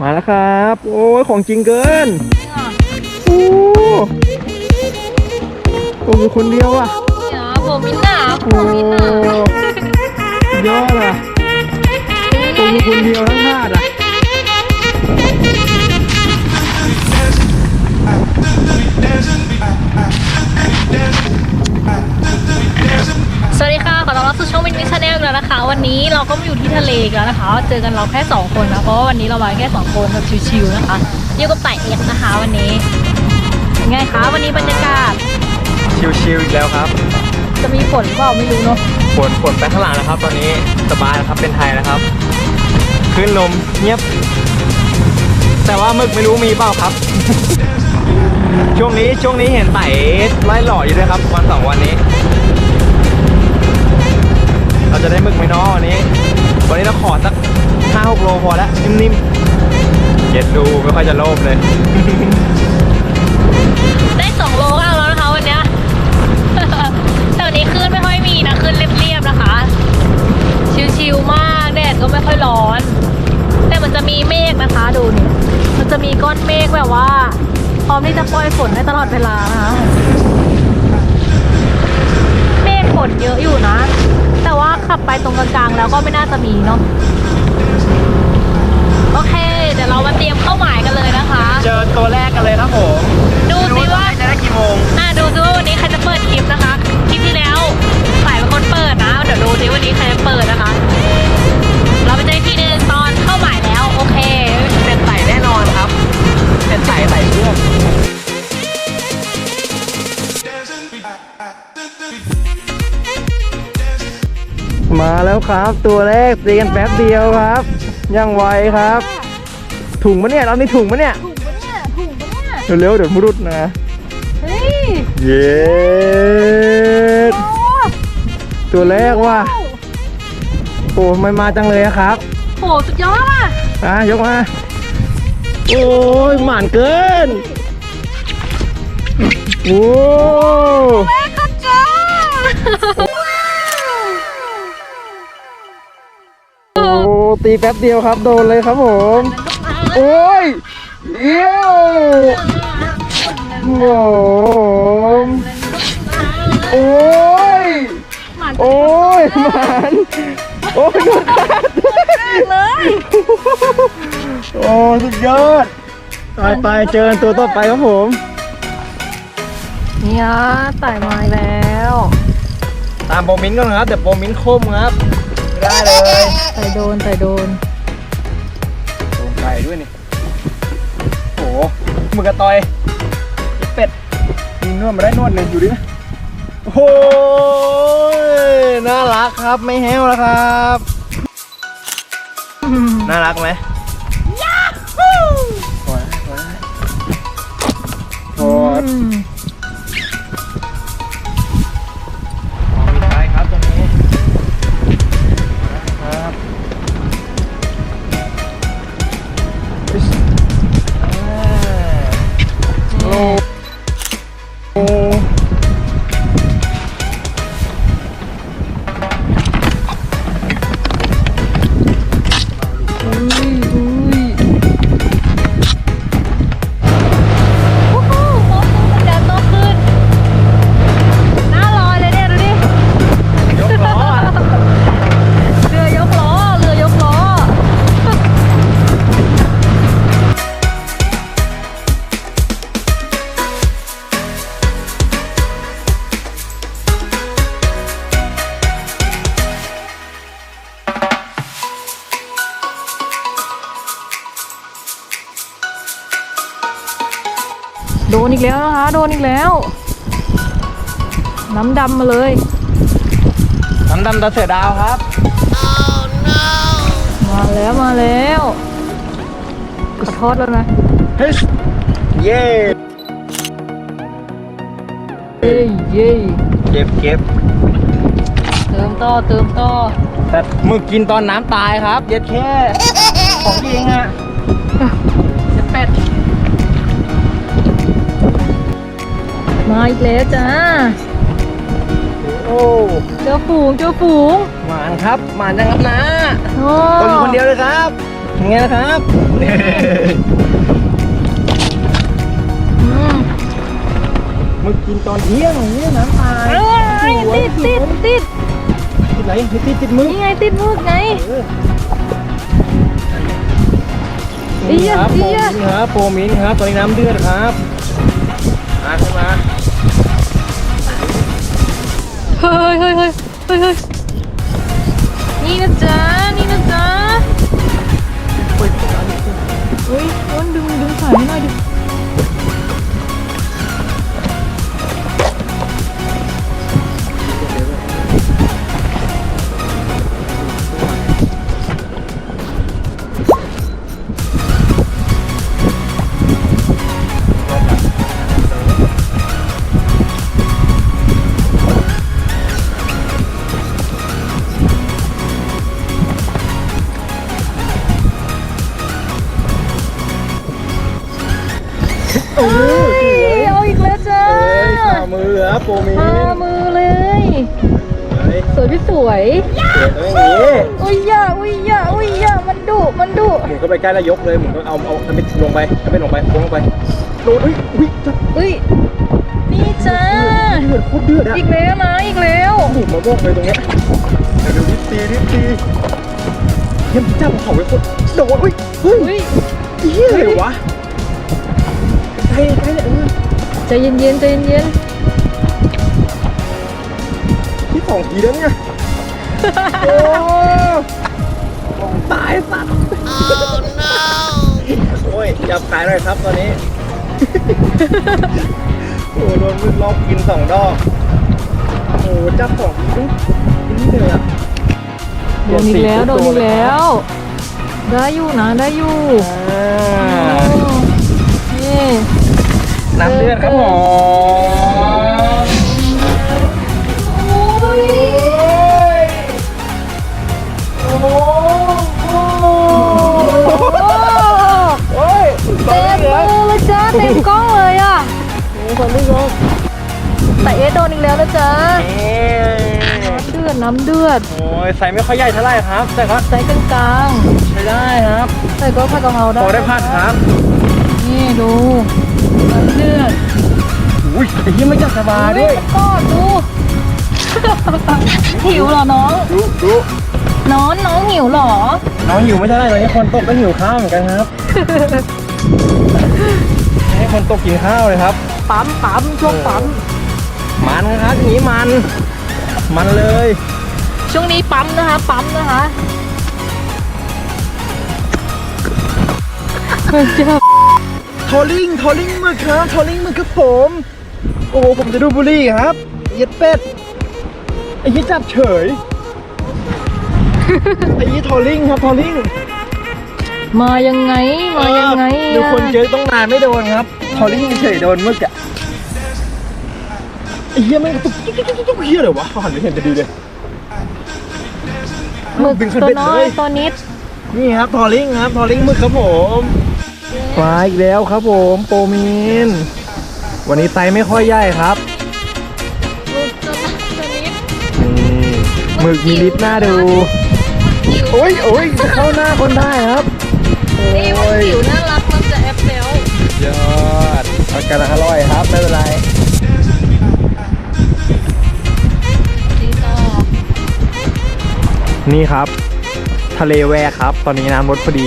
มาแล้วครับ โอ้ยของจริงเกินโอ้ผมอยู่คนเดียวอะเนี่ยโบมิน่าโบโอ้มิน่ายอดอะผมอยู่คนเดียวทั้งหาดอะ สวัสดีค่ะ ขอต้อนรับสู่ช่องวินวิชาแนลแล้วนะคะ วันนี้เราก็มาอยู่ที่ทะเลอีกแล้วนะคะ เจอกันเราแค่สองคนนะ เพราะว่าวันนี้เรามาแค่สองคนแบบชิวๆนะคะอยู่กับไต่เอ็กซ์นะคะ วันนี้เป็นไงคะวันนี้บรรยากาศชิวๆอีกแล้วครับ จะมีฝนหรือเปล่าไม่รู้เนาะฝนฝนไปข้างหลังนะครับ ตอนนี้สบายแล้วครับเป็นไทยแล้วครับคลื่นลมเงียบ แต่ว่าหมึกไม่รู้มีเปล่าครับ ช่วงนี้ช่วงนี้เห็นไต่ไล่หล่ออยู่ด้วยครับวันสองวันนี้ เราจะได้หมึกไหมเนาะวันนี้ วันนี้เราขอสักห้าหกโลพอแล้วนิ่มๆเย็ดดูไม่ค่อยจะโลภเลย ได้สองโลก็เอาแล้วนะคะวันเนี้ย แต่วันนี้คลื่นไม่ค่อยมีนะคลื่นเรียบๆนะคะ ชิวๆมากแดดก็ไม่ค่อยร้อน แต่มันจะมีเมฆนะคะดูนี่มันจะมีก้อนเมฆแบบว่า พร้อมที่จะปล่อยฝนได้ตลอดเวลานะคะเมฆฝนเยอะอยู่นะ ขับไปตรงกลางๆแล้วก็ไม่น่าจะมีเนาะโอเค เดี๋ยวเรามาเตรียมเข้าหมายกันเลยนะคะ เจอตัวแรกกันเลยครับผมดูสิว่าจะได้กี่โมงอะดูซิว่าวันนี้ใครจะเปิดคลิปนะคะคลิปที่แล้วฝ่ายเป็นคนเปิดนะเดี๋ยวดูซิวันนี้ใครจะเปิดนะคะ เราไปเจออีกทีหนึงตอนเข้าหมายแล้วโอเค มาแล้วครับ ตัวแรกตีกันแป๊บเดียวครับ ยังไวครับ ถุงมะเนี่ยเรานี่ถุงมะเนี่ยถูกปะเนี่ยถูกปะเนี่ยเร็วๆเดี๋ยวมุรุดนะเฮ้ยเย็ดโอ้ตัวแรกว่ะโอ้ไม่มาจังเลยอะครับโหสุดยอดอะอะยกมาโอ้ยหมานเกินโอ้แม่ก็จ้าโตีแป๊บเดียวครับ โดนเลยครับผม โอ้ยเอี้ยวโอ้มโอ้ยหมันโอ้ยหมันโอ้ยหนวดขาดเลยโอ้สุดยอดไปไปเจอกันตัวต่อไปครับผมเนี่ยไต่ไม้แล้ว ตามโบมินก่อนครับเดี๋ยวโบมินคมครับ ไม่ได้เลยไต่โดนไต่โดนโดนไก่ด้วยนี่โอ้โหมือกระต่อยเป็ดมีนวดมาได้นวดหนึ่งอยู่ดิโอ้โหน่ารักครับไม่แห้วแล้วครับ น่ารักไหมยาฮูโอ้ยโอ้ยโอ้ย กแล้วนะคะ โดนอีกแล้ว น้ำดำมาเลย น้ำดำตาเสือดาวครับ มาแล้วมาแล้วขอโทษแล้วนะเฮ้ยเย่เย้เย้เก็บเก็บเติมต่อเติมต่อแต่หมึกกินตอนน้ำตายครับ เย็ดแค่ของจริงอะเจ็ดแปด มาอีกแล้วจ้า โอ้เจ้าฝูงเจ้าฝูงหมานครับหมานจังครับนะโอ้คนคนเดียวเลยครับเอย่างเงี้ยนะครับอืมมึงกินตอนเที่ยงอย่างเงี้ยน้ำตายเอ้ยติดติดติดติดไหนไม่ติดติดมือนี่ไงติดมือไงนี่ครับเอีโปยมินครับโปมินครับตอนนี้น้ำเดือดครับมาขึ้นมา เฮ้ยเฮ้ยเฮ้ยเฮ้ยเฮ้ยนี่นะจ๊ะ นี่นะจ๊ะเฮ้ยโอนดึงดึงสายให้หน่อยดิ ฝ่ามือครับโปมินพามือเลยเฮ้ยสวยพี่สวยเกิดอะไรอย่างงี้อุ้ยยาอุ้ยยาอุ้ยยามันดุมันดุหมุนเข้าไปใกล้แล้วยกเลยหมุนก็เอาเอาทำเป็นลงไปทำเป็นลงไปโค้งลงไปโดนเฮ้ยอุ้ยจับอุ้ยนี่จ้าเดือดโคตรเดือดอะอีกแล้วนะอีกแล้วหมุนมาบอกเลยตรงเนี้ยเดี๋ยวดูดิตีดิตีเยี่ยมจับเขาไว้โคตรโดนอุ้ยเฮ้ยอุ้ยเฮียอะไรวะใกล้ใกล้เนี่ยเออใจเย็นเย็นๆใจเย็นเย็น ที่สองทีแล้วเนี่ย โอ้ตายสัตว์โอ้ยจับขายหน่อยครับตอนนี้ โอ้โดนมือรอบกินสองดอก โอ้จับสองทีนี่นี่เลยอะๆโดนอีกแล้วโดนอีกแล้ว ได้อยู่นะได้อยู่อ่านี่น้ำเดือดครับผม เลยจ้าเต็มกล้องเลยอะตอนนี้ก็แต่เอะโดนอีกแล้วนะจ๊ะเอ๊ะเดือดน้ำเดือด โอ้ยใส่ไม่ค่อยใหญ่เท่าไหร่ครับแต่ก็ใส่กลางใช้ได้ครับๆใส่ก็ผัดกะเพราได้พอได้ผัดครับ นี่ดูน้ำเดือดอุ้ยไอ้ยี่ไม่จับสบายด้วยก็ดูหิวเหรอน้องดูดูน้องน้องหิวเหรอ น้องหิวไม่ใช่ไรตอนนี้คนตกก็หิวข้าวเหมือนกันครับ ให้คนตกกินข้าวเลยครับ ปั๊มปั๊มช่วงปั๊ม มันครับอย่างนี้มัน มันเลย ช่วงนี้ปั๊มนะคะ ปั๊มนะคะเจ้าทอลิงทอลิงมือครับทอลิงมือครับผม โอ้โหผมจะดูบุหรี่ครับ เย็ดเป็ดไอ้ยี่จับเฉย ไอ้ยี่ทอลิงครับทอลิง มายังไง มายังไงเออดูคนเจอต้องนานไม่โดนครับทอลิงเฉยโดนเมื่อกี้ไอ้เหี้ยแม่งตุ๊กตุ๊กตุ๊กตุ๊กตุ๊กเหี้ยเลยวะเขาหันไปเห็นจะดีเลย หมึกดึงคันตัวเบ็ดน้อเลยย ตัวนิด นี่ครับทอลิงครับทอลิงมือครับผมมาอีกแล้วครับผมโปรมีนวันนี้ไซส์ไม่ค่อยใหญ่ครับหมึกตัวน้อยตัวนิดนี่หมึกมีลิตรหน้าดูจิ๋วโอ้ยโอ้ยจะเข้าหน้าคนได้ครับโอ้ นี่มันผิวน่ารักมันจะแอปแล้วยอดอากาศอร่อยครับ ไม่เป็นไรดีตอนี่ครับ ทะเลแวกครับ ตอนนี้น้ำลดพอดี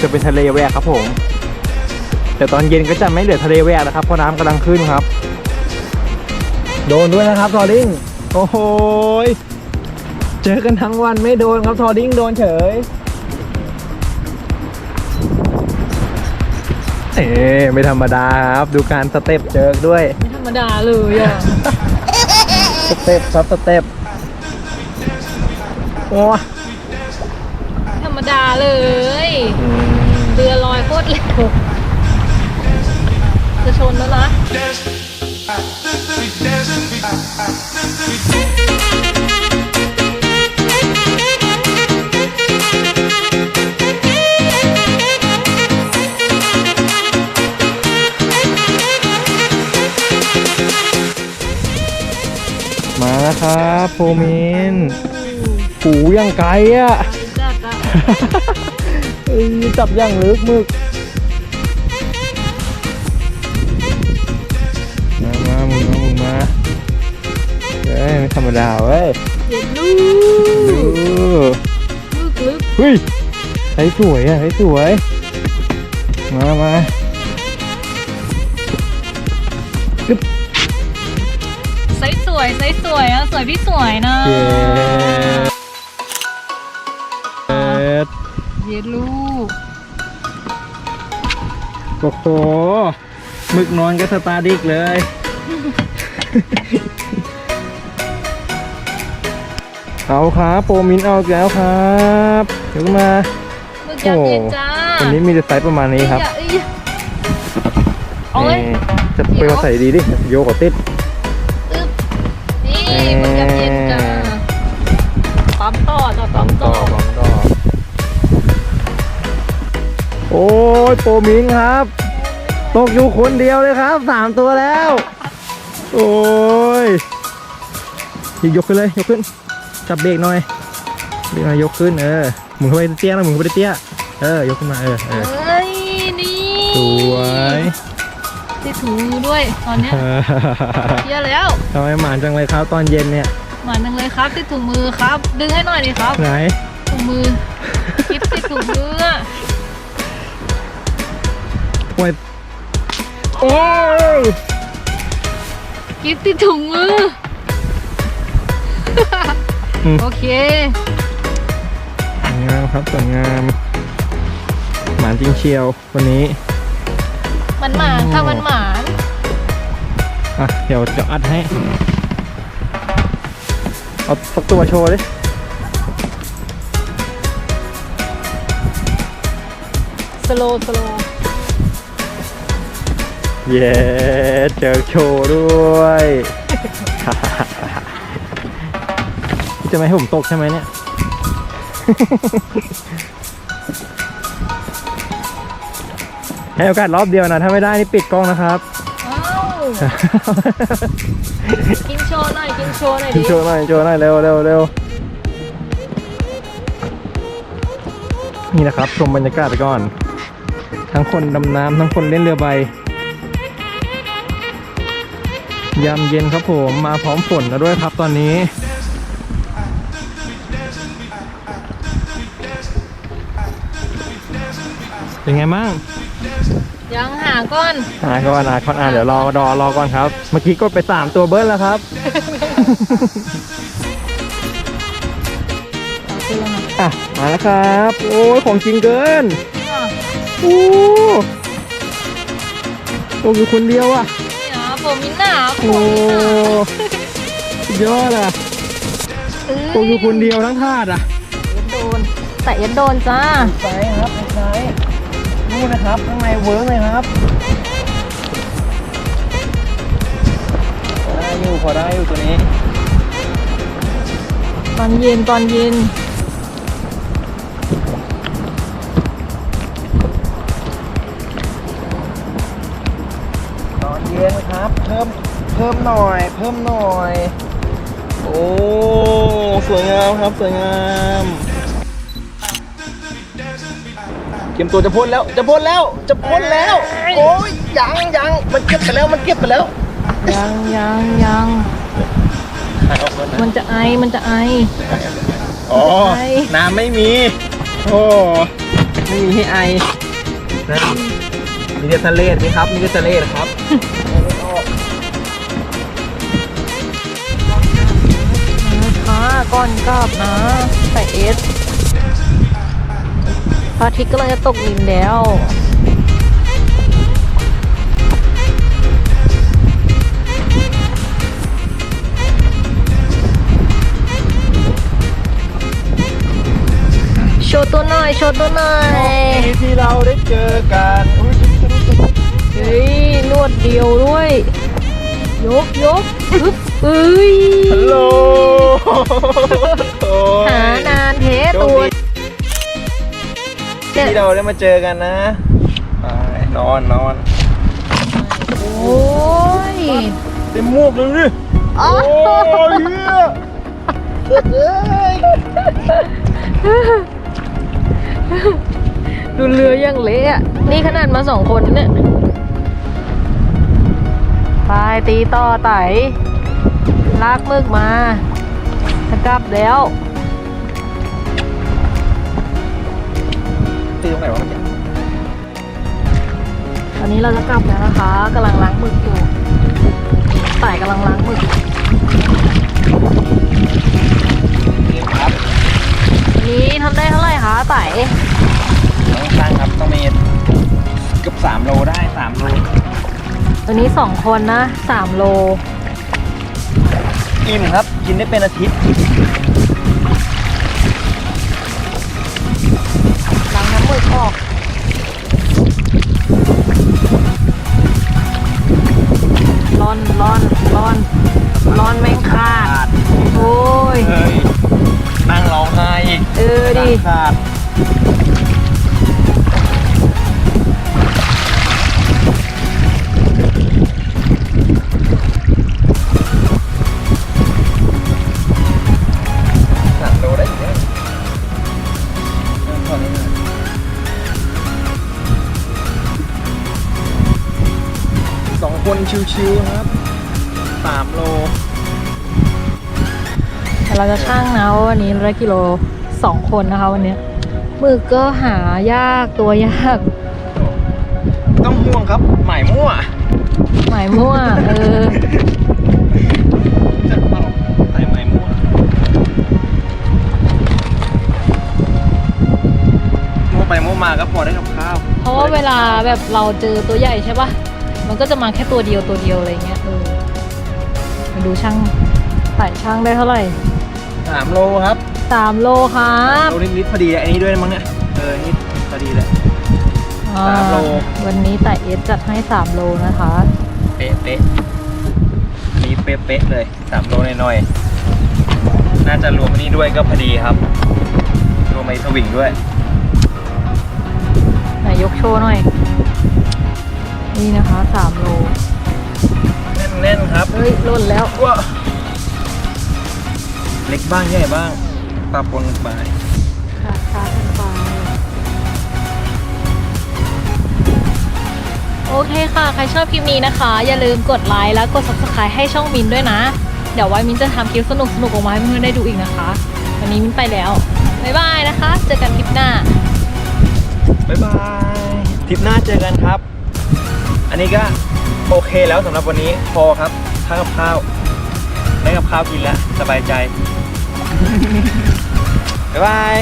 จะเป็นทะเลแวกครับผม แต่ตอนเย็นก็จะไม่เหลือทะเลแวกนะครับ เพราะน้ำกำลังขึ้นครับ โดนด้วยนะครับทอริงโอ้โหยเจอกันทั้งวันไม่โดนครับทอริงโดนเฉย เอ๊ะไม่ธรรมดาครับ ดูการสเต็ปเจอด้วย ไม่ธรรมดาเลยอะ สเต็ปครับสเต็ปโอ้ไม่ธรรมดาเลยเรือลอยโคตรเร็วจะชนแล้วนะ มาแล้วครับโฟมินหูยังไกลอะจัดอะเอ้ยจับอย่างลึกมึก มามามึงมามึงมาเฮ้ยไม่ธรรมดาเว้ยเย็นลูดูกลึกลึกเฮ้ยใช้สวยอะใช้สวย มามา วยไซส์สวยอะสวยพี่สวยนะเย้เอ็ดเย็นลูกโอ้โหหมึกนอนก็สตาร์ดิกเลย เอาครับโปรมินเอาอีกแล้วครับเดี๋ยวมามึกยักษ์เย็นจ้าวันนี้มีแต่ไซส์ประมาณนี้ครับเอ้ย เอาเลย นี่จะไปมาใส่ดีดิโยกกับติด ยโปรมินครับ ตกอยู่คนเดียวเลยครับสามตัวแล้ว โอ้ยยกขึ้นเลยยกขึ้น จับเบรกหน่อยเบรกหน่อยยกขึ้นเออหมุนเข้าไปเตี้ยนะหมุนเข้าไปเตี้ยเออยกขึ้นมาเออเออเอ้ยนี่สวยติดถุงมือด้วยตอนเนี้ยเยอะแล้วทำไมหมานจังเลยครับตอนเย็นเนี่ยหวานจังเลยครับติดถุงมือครับ ดึงให้หน่อยดิครับ ไหนถุงมือคลิปติดถุงมือ อะโอ้ยโอ้ยคลิปติดถุงมือ อืม โอเค สวยงามครับสวยงามหมานจริงเชียววันนี้ มันหมานค่ะมันหมานอะ เดี๋ยวจะอัดให้ เอาสักตัวโชว์ดิสโลสโล เย้เจอโชว์ด้วย จะไม่ให้ผมตกใช่ไหมเนี่ย ให้โอกาสรอบเดียวนะ ถ้าไม่ได้นี่ปิดกล้องนะครับอ้าวกินโชว์หน่อย กินโชว์หน่อยดิโชว์หน่อยโชว์หน่อยเร็วเร็วเร็วนี่นะครับ ชมบรรยากาศไปก่อน ทั้งคนดำน้ำทั้งคนเล่นเรือใบ ยามเย็นครับผมมาพร้อมฝนแล้วด้วยครับตอนนี้ เป็นไงมั่งยังหาก้อนหาก่อนหาก่อนอ่านเดี๋ยวรอรอรอก่อนครับ เมื่อกี้กดไป 3 ตัวเบิ้ลแล้วครับ อะ มาแล้วครับ โอ้ยของจริงเกิน โอ้ตกอยู่คนเดียวอะ นี่นะผมมินหนาผโอ้มมินหนาสุดยอดอะเอ้ตกอยู่คนเดียวทั้งธาตุอะโดน แต่ยันโดนจ้าซ้ายครับซ้ายนู่นนะครับข้างในเวิร์กเลยครับได้อยู่พอได้อยู่ตัวนี้ ตอนเย็นตอนเย็น พิ่มหน่อย เพิ่มหน่อย โอ้สวยงามครับสวยงามเตรียมตัวจะพ่นแล้วจะพ่นแล้วจะพ่นแล้ว โอ้ยยังยังมันเก็บไปแล้วมันเก็บไปแล้ว ยังยังยังถ่ายออกก่อนนะมันจะไอมันจะไออ๋อไอน้ำไม่มี โอ้ไม่มีให้ไอนะมีแต่ทะเลดนี่ครับมีแต่ทะเลดครับ เอาไม่ออกนะคะก่อนกลับนะใส่เอสพระอาทิตย์กำลังจะตกดินแล้วโชว์ตัวหน่อยโชว์ตัวหน่อยที่เราได้เจอกันอุ๊ยเฮ้ยนวดเดียวด้วย ยกยกอึ๊บเอ้ยฮัลโหลโอ้ยหานานเทโชตัวคดีที่เราได้มาเจอกันนะไปนอนนอนโอ้ยเต็มหมวกเลยดิอ๋อโอ้ยเหี้ยเอ้ยดูเรือยังเละอะนี่ขนาดมาสองคนนะเนี่ยไป ตีต่อไตลากมึกมาจะกลับแล้วตีตรงไหนวะเมื่อกี้ตอนนี้เราจะกลับแล้วนะคะกำลังล้างมึกอยู่ไต่กำลังล้างมึกนี่ครับวันนี้ทำได้เท่าไหร่คะไต่ต้องช่างครับต้องมีเกือบสามโลได้สามโล วันนี้สองคนนะสามโล อิ่มครับ กินได้เป็นอาทิตย์ล้างน้ำมึกออกร่อนร่อนร่อนร่อนแม่งขาด โอ้ยเฮ้ยนั่งร้องไห้อีกเออดิ ขาด คนชิวๆครับสามโล แต่เราจะช่างนะว่าวันนี้เราได้กิโลสองคนนะคะวันเนี้ยหมึกก็หายากตัวยากต้องห่วงครับหมายมั่วหมายมั่วเออจะเอาใส่หมายมั่วมั่วไปมั่วมาก็พอได้กับข้าวเพราะว่าเวลาแบบเราเจอตัวใหญ่ใช่ปะ มันก็จะมาแค่ตัวเดียวตัวเดียวอะไรเงี้ยเออมาดูช่างไต่ช่างได้เท่าไหร่สามโลครับสามโลครับโลนิดๆพอดีอันนี้ด้วยมั้งเนี่ยเออนี่พอดีเลยอ่าสามโลวันนี้ไต่เอสจัดให้สามโลนะคะ เป๊ะเป๊ะอันนี้เป๊ะเป๊ะเลยสามโลหน่อยๆน่าจะรวมอันนี้ด้วยก็พอดีครับ รวมไอ้สวิงด้วยไหนยกโชว์หน่อย นี่นะคะสามโลแน่นๆครับ เฮ้ยล่นแล้วว้าเล็กบ้างใหญ่บ้างปะปนไปค่ะช้ากันไปโอเคค่ะ ใครชอบคลิปนี้นะคะ อย่าลืมกดไลค์และกด subscribe ให้ช่องมินด้วยนะ เดี๋ยวไว้มินจะทำคลิปสนุกสนุกๆออกมาให้เพื่อนๆได้ดูอีกนะคะ วันนี้มินไปแล้ว บ๊ายบายนะคะ เจอกันคลิปหน้า บ๊ายบายทริปหน้าเจอกันครับ อันนี้ก็โอเคแล้วสำหรับวันนี้พอครับข้าวกับข้าวได้กับข้าวกินแล้วสบายใจ บ๊ายบาย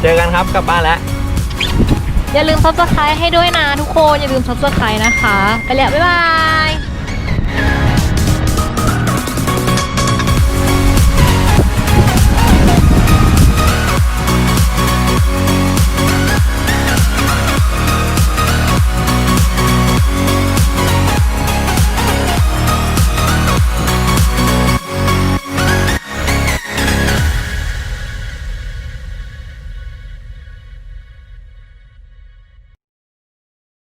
เจอกันครับกลับบ้านแล้ว อย่าลืม subscribe ให้ด้วยนะทุกคน อย่าลืม subscribe นะคะ ไปแล้ว บ๊ายบาย